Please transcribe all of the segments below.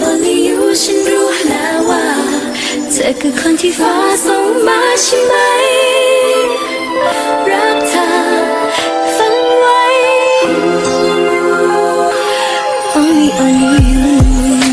ลอนลี่อยู่ฉันรู้แล้วว่า เธอคือคนที่ฟ้าส่งมาใช่ไหม รักเธอฟังไว้ Only only you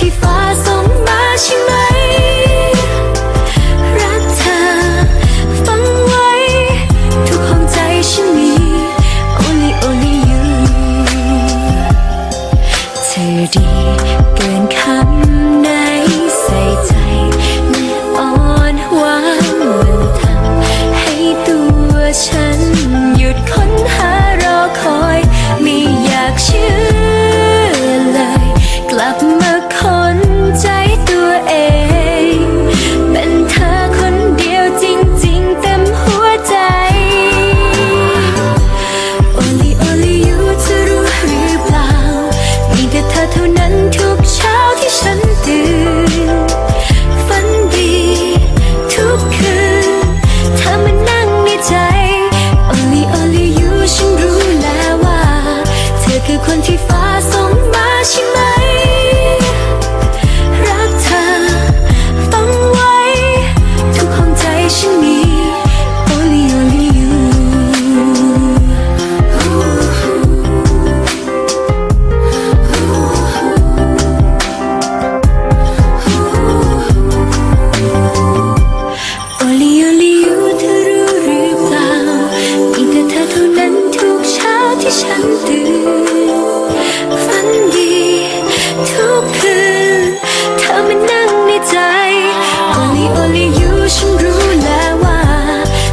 ที่ฟ้าส่งมาใช่ไหม รักเธอ ฟังไว้ ทุกห้องใจฉันมี only only you เธอดี ที่ฉันตื่นฝันดีทุกคืนเธอมันนั่งในใจ Only Only you ฉันรู้แล้วว่า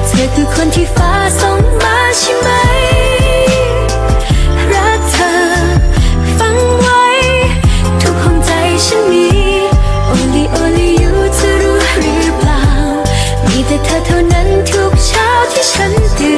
เธอคือคนที่ฟ้าส่งมาใช่ไหมรักเธอฟังไวทุกห้องใจฉันมี Only Only you เธอรู้หรือเปล่า มีแต่เธอเท่านั้นทุกเช้าที่ฉันตื่น